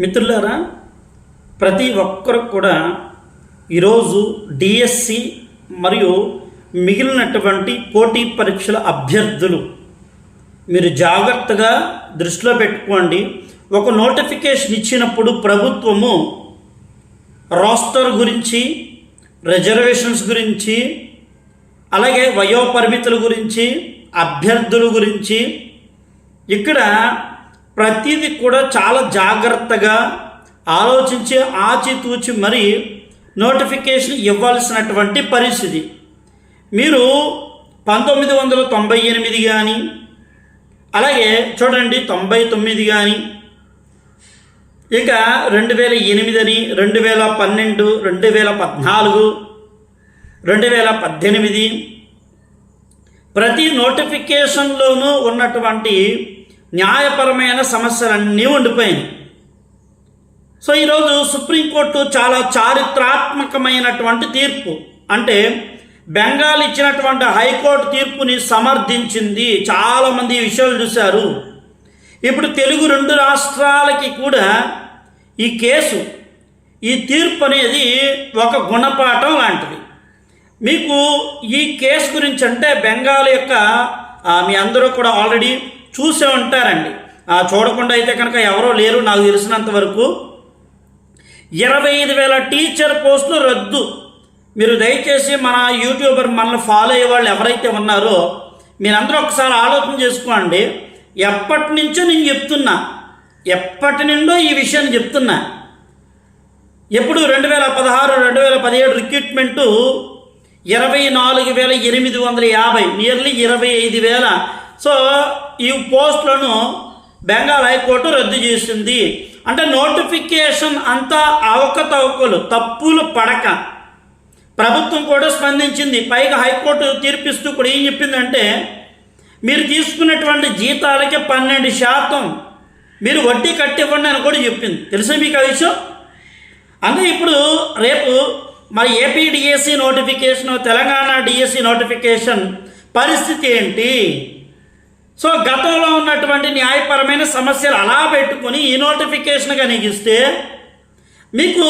మిత్రులారా ప్రతి ఒక్కరు కూడా ఈరోజు డిఎస్సి మరియు మిగిలినటువంటి పోటీ పరీక్షల అభ్యర్థులు మీరు జాగ్రత్తగా దృష్టిలో పెట్టుకోండి. ఒక నోటిఫికేషన్ ఇచ్చినప్పుడు ప్రభుత్వము రోస్టర్ గురించి రిజర్వేషన్స్ గురించి అలాగే వయోపరిమితుల గురించి అభ్యర్థుల గురించి ఇక్కడ ప్రతిదీ కూడా చాలా జాగ్రత్తగా ఆలోచించి ఆచితూచి మరి నోటిఫికేషన్ ఇవ్వాల్సినటువంటి పరిస్థితి. మీరు పంతొమ్మిది వందల తొంభై ఎనిమిది కానీ అలాగే చూడండి తొంభై తొమ్మిది కానీ ఇక రెండు వేల ఎనిమిది అని రెండు వేల పన్నెండు రెండు వేల పద్నాలుగు రెండు వేల పద్దెనిమిది ప్రతి నోటిఫికేషన్లోనూ ఉన్నటువంటి న్యాయపరమైన సమస్యలన్నీ ఉండిపోయినాయి. సో ఈరోజు సుప్రీంకోర్టు చాలా చారిత్రాత్మకమైనటువంటి తీర్పు. అంటే బెంగాల్ ఇచ్చినటువంటి హైకోర్టు తీర్పుని సమర్థించింది చాలామంది ఈ విషయాలు చూశారు. ఇప్పుడు తెలుగు రెండు రాష్ట్రాలకి కూడా ఈ కేసు ఈ తీర్పు అనేది ఒక గుణపాఠం లాంటిది. మీకు ఈ కేసు గురించి అంటే బెంగాల్ యొక్క మీ అందరూ కూడా ఆల్రెడీ చూసే ఉంటారండి. ఆ, చూడకుండా అయితే కనుక ఎవరో లేరు నాకు తెలిసినంత వరకు. ఇరవై ఐదు వేల టీచర్ పోస్టులు రద్దు. మీరు దయచేసి మన యూట్యూబర్ మనల్ని ఫాలో అయ్యే వాళ్ళు ఎవరైతే ఉన్నారో మీరందరూ ఒకసారి ఆలోచన చేసుకోండి. ఎప్పటి నుంచో నేను చెప్తున్నా. ఎప్పటి నుండో ఈ విషయాన్ని చెప్తున్నా. ఎప్పుడు రెండు వేల పదహారు రెండు వేల పదిహేడు రిక్రూట్మెంటు ఇరవై నాలుగు వేల ఎనిమిది వందల యాభై నియర్లీ ఇరవై ఐదు వేల. సో ఈ పోస్టులను బెంగాల్ హైకోర్టు రద్దు చేసింది. అంటే నోటిఫికేషన్ అంతా అవకతవకలు తప్పులు పడక. ప్రభుత్వం కూడా స్పందించింది. పైగా హైకోర్టు తీర్పిస్తూ కూడా ఏం చెప్పిందంటే మీరు తీసుకున్నటువంటి జీతాలకి పన్నెండు శాతం మీరు వడ్డీ కట్టివ్వండి అని కూడా చెప్పింది. తెలుసా మీకు ఆ విషయం? అంటే ఇప్పుడు రేపు మరి AP DSC notification Telangana DSC notification పరిస్థితి ఏంటి? సో గతంలో ఉన్నటువంటి న్యాయపరమైన సమస్యలు అలా పెట్టుకొని ఈ నోటిఫికేషన్ కనిగిస్తే మీకు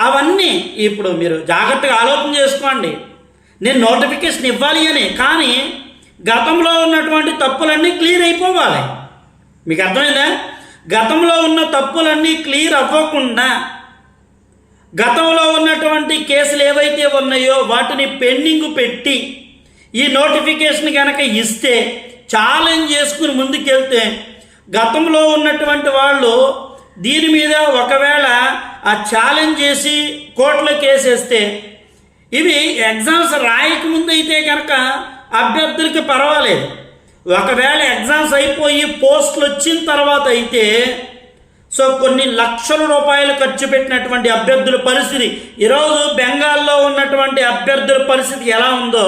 అవన్నీ ఇప్పుడు మీరు జాగ్రత్తగా ఆలోచన చేసుకోండి. నేను నోటిఫికేషన్ ఇవ్వాలి అని కానీ గతంలో ఉన్నటువంటి తప్పులన్నీ క్లియర్ అయిపోవాలి. మీకు అర్థమైందా? గతంలో ఉన్న తప్పులన్నీ క్లియర్ అవ్వకుండా గతంలో ఉన్నటువంటి కేసులు ఏవైతే ఉన్నాయో వాటిని పెండింగ్ పెట్టి ఈ నోటిఫికేషన్ కనుక ఇస్తే ఛాలెంజ్ చేసుకుని ముందుకెళ్తే గతంలో ఉన్నటువంటి వాళ్ళు దీని మీద ఒకవేళ ఆ ఛాలెంజ్ చేసి కోర్టులో కేసేస్తే ఇవి ఎగ్జామ్స్ రాయకముందు అయితే కనుక అభ్యర్థులకి పర్వాలేదు. ఒకవేళ ఎగ్జామ్స్ అయిపోయి పోస్టులు వచ్చిన తర్వాత అయితే సో కొన్ని లక్షల రూపాయలు ఖర్చు పెట్టినటువంటి అభ్యర్థుల పరిస్థితి ఈరోజు బెంగాల్లో ఉన్నటువంటి అభ్యర్థుల పరిస్థితి ఎలా ఉందో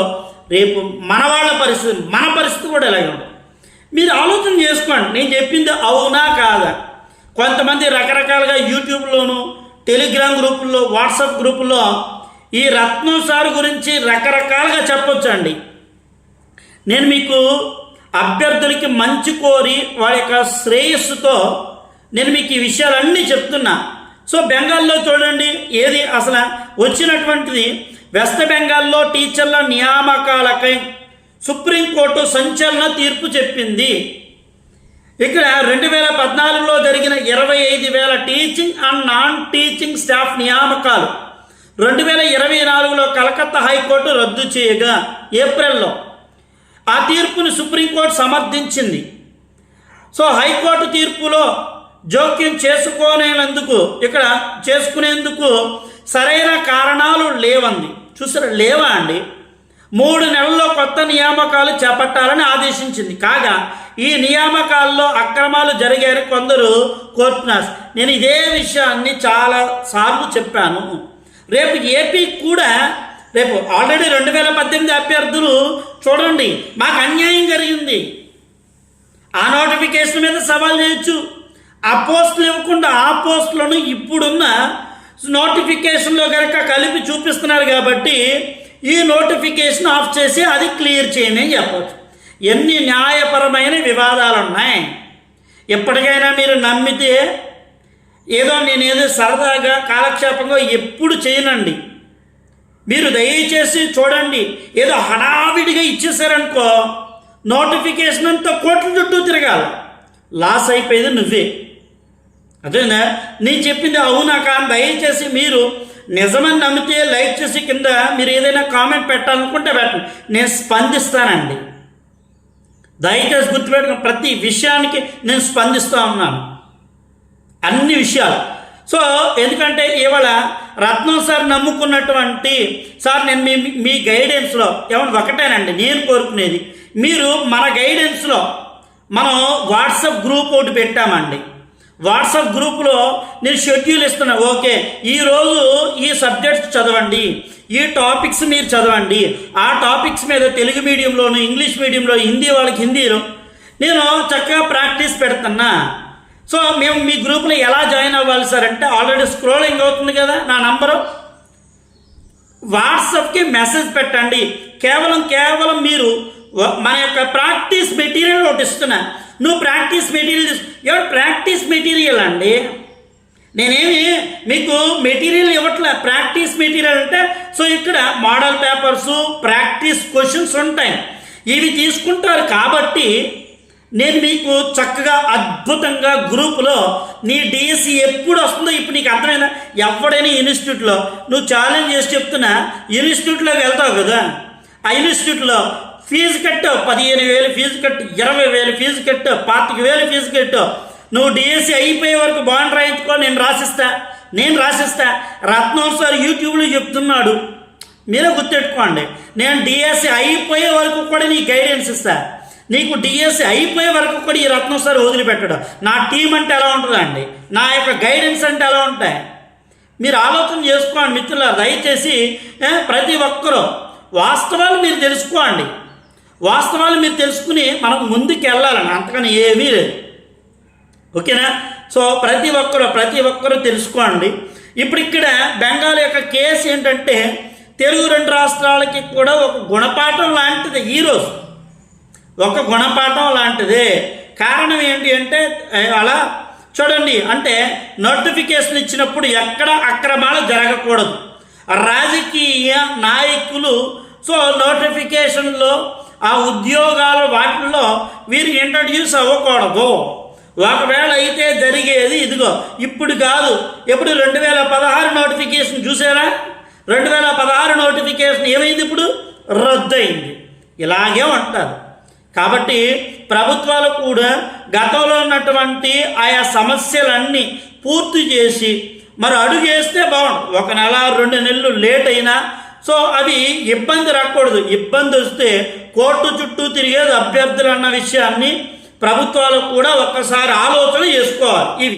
రేపు మన వాళ్ళ పరిస్థితి మన పరిస్థితి కూడా ఎలాగే ఉంటుంది. మీరు ఆలోచన చేసుకోండి. నేను చెప్పింది అవునా కాదా? కొంతమంది రకరకాలుగా యూట్యూబ్లోను టెలిగ్రామ్ గ్రూపుల్లో వాట్సాప్ గ్రూపుల్లో ఈ రత్నం సార్ గురించి రకరకాలుగా చెప్పొచ్చండి. నేను మీకు అభ్యర్థులకి మంచి కోరి వారి యొక్క శ్రేయస్సుతో నేను మీకు ఈ విషయాలన్నీ చెప్తున్నా. సో బెంగాల్లో చూడండి ఏది అసలు వచ్చినటువంటిది వెస్ట్ బెంగాల్లో టీచర్ల నియామకాలకై సుప్రీంకోర్టు సంచలన తీర్పు చెప్పింది. ఇక్కడ రెండు వేల పద్నాలుగులో జరిగిన ఇరవై ఐదు వేల teaching and non teaching staff నియామకాలు రెండు వేల ఇరవై నాలుగులో కలకత్తా హైకోర్టు రద్దు చేయగా ఏప్రిల్లో ఆ తీర్పును సుప్రీంకోర్టు సమర్థించింది. సో హైకోర్టు తీర్పులో జోక్యం చేసుకోనేందుకు ఇక్కడ చేసుకునేందుకు సరైన కారణాలు లేవంది. చూసారా లేవా అండి? మూడు నెలల్లో కొత్త నియామకాలు చేపట్టాలని ఆదేశించింది. కాగా ఈ నియామకాల్లో అక్రమాలు జరిగారు కొందరు కోర్టునాస్ నేను ఇదే విషయాన్ని చాలా సార్లు చెప్పాను. రేపు ఏపీ కూడా రేపు ఆల్రెడీ రెండు వేల పద్దెనిమిది అభ్యర్థులు చూడండి మాకు అన్యాయం జరిగింది. ఆ నోటిఫికేషన్ మీద సవాల్ చేయొచ్చు. ఆ పోస్టులు ఇవ్వకుండా ఆ పోస్టులను ఇప్పుడున్న నోటిఫికేషన్లో కనుక కలిపి చూపిస్తున్నారు కాబట్టి ఈ నోటిఫికేషన్ ఆఫ్ చేసి అది క్లియర్ చేయండి అని చెప్పచ్చు. ఎన్ని న్యాయపరమైన వివాదాలు ఉన్నాయి ఎప్పటికైనా మీరు నమ్మితే ఏదో నేనేదో సరదాగా కాలక్షేపంగా ఎప్పుడు చేయనండి. మీరు దయచేసి చూడండి. ఏదో హడావిడిగా ఇచ్చేసారనుకో నోటిఫికేషన్ అంతా కోట్ల చుట్టూ తిరగాలి. లాస్ అయిపోయేది నువ్వే. అదేనా? నేను చెప్పింది అవునా కానీ దయచేసి మీరు నిజమని నమ్మితే లైక్ చేసి కింద మీరు ఏదైనా కామెంట్ పెట్టాలనుకుంటే పెట్టండి. నేను స్పందిస్తానండి. దయచేసి గుర్తుపెట్టుకుని ప్రతి విషయానికి నేను స్పందిస్తూ ఉన్నాను. అన్ని విషయాలు. సో ఎందుకంటే ఇవాళ రత్నం సార్ నమ్ముకున్నటువంటి సార్ నేను మీ మీ గైడెన్స్లో ఏమన్నా ఒకటేనండి నేను కోరుకునేది. మీరు మన గైడెన్స్లో మనం వాట్సాప్ గ్రూప్ ఒకటి పెట్టామండి. వాట్సాప్ గ్రూప్లో నేను షెడ్యూల్ ఇస్తున్నా. ఓకే ఈరోజు ఈ సబ్జెక్ట్స్ చదవండి ఈ టాపిక్స్ మీరు చదవండి. ఆ టాపిక్స్ మీద తెలుగు మీడియంలోను ఇంగ్లీష్ మీడియంలో హిందీ వాళ్ళకి హిందీలో నేను చక్కగా ప్రాక్టీస్ పెడుతున్నా. సో మేము మీ గ్రూప్లో ఎలా జాయిన్ అవ్వాలి సార్ అంటే ఆల్రెడీ స్క్రోలింగ్ అవుతుంది కదా నా నంబరు. వాట్సాప్కి మెసేజ్ పెట్టండి. కేవలం కేవలం మీరు మన యొక్క ప్రాక్టీస్ మెటీరియల్ ఒకటి ఇస్తున్నా. నువ్వు ప్రాక్టీస్ మెటీరియల్ ఎవరు ప్రాక్టీస్ మెటీరియల్ అండి? నేనేమి మీకు మెటీరియల్ ఇవ్వట్లే. ప్రాక్టీస్ మెటీరియల్ అంటే సో ఇక్కడ మోడల్ పేపర్స్ ప్రాక్టీస్ క్వశ్చన్స్ ఉంటాయి. ఇవి తీసుకుంటారు కాబట్టి నేను మీకు చక్కగా అద్భుతంగా గ్రూపులో నీ డిఎస్సి ఎప్పుడు వస్తుందో ఇప్పుడు నీకు అర్థమైనా ఎవడైనా ఇన్స్టిట్యూట్లో నువ్వు ఛాలెంజ్ చేసి చెప్తున్నా ఇన్స్టిట్యూట్లోకి వెళ్తావు కదా. ఆ ఇన్స్టిట్యూట్లో ఫీజు కట్టు పదిహేను వేలు ఫీజు కట్టు ఇరవై వేలు ఫీజు కట్టు పాతిక వేలు ఫీజు కట్టు. నువ్వు డిఎస్సి అయిపోయే వరకు బాండ్ రాయించుకో నేను రాసిస్తా నేను రాసిస్తా. రత్నం సార్ యూట్యూబ్లో చెప్తున్నాడు. మీరే గుర్తెట్టుకోండి నేను డిఎస్సి అయిపోయే వరకు కూడా నీకు గైడెన్స్ ఇస్తా. నీకు డిఎస్సి అయిపోయే వరకు కూడా ఈ రత్నం సార్ వదిలిపెట్టడం. నా టీం అంటే ఎలా ఉంటుందండి? నా యొక్క గైడెన్స్ అంటే ఎలా ఉంటాయి? మీరు ఆలోచన చేసుకోండి మిత్రుల దయచేసి ప్రతి ఒక్కరూ వాస్తవాలు మీరు తెలుసుకోండి. వాస్తవాలు మీరు తెలుసుకుని మనం ముందుకు వెళ్ళాలని అంతకని ఏమీ లేదు. ఓకేనా? సో ప్రతి ఒక్కరు ప్రతి ఒక్కరూ తెలుసుకోండి. ఇప్పుడు ఇక్కడ బెంగాల్ యొక్క కేసు ఏంటంటే తెలుగు రెండు రాష్ట్రాలకి కూడా ఒక గుణపాఠం లాంటిది ఈరోజు ఒక గుణపాఠం లాంటిదే. కారణం ఏంటి అంటే అలా చూడండి అంటే నోటిఫికేషన్ ఇచ్చినప్పుడు ఎక్కడ అక్రమాలు జరగకూడదు. రాజకీయ నాయకులు సో నోటిఫికేషన్లో ఆ ఉద్యోగాల వాటిల్లో వీరు ఇంట్రడ్యూస్ అవ్వకూడదు. ఒకవేళ అయితే జరిగేది ఇదిగో ఇప్పుడు కాదు. ఎప్పుడు రెండు వేల పదహారు నోటిఫికేషన్ చూసారా? రెండు వేల పదహారు నోటిఫికేషన్ ఏమైంది ఇప్పుడు? రద్దయింది. ఇలాగే ఉంటారు కాబట్టి ప్రభుత్వాలు కూడా గతంలో ఉన్నటువంటి ఆయా సమస్యలన్నీ పూర్తి చేసి మరి అడుగు వేస్తే బాగుండు. ఒక నెల రెండు నెలలు లేట్ అయినా సో అవి ఇబ్బంది రాకూడదు. ఇబ్బంది వస్తే కోర్టు చుట్టూ తిరిగేది అభ్యర్థులు అన్న విషయాన్ని ప్రభుత్వాలు కూడా ఒక్కసారి ఆలోచన చేసుకోవాలి. ఇవి.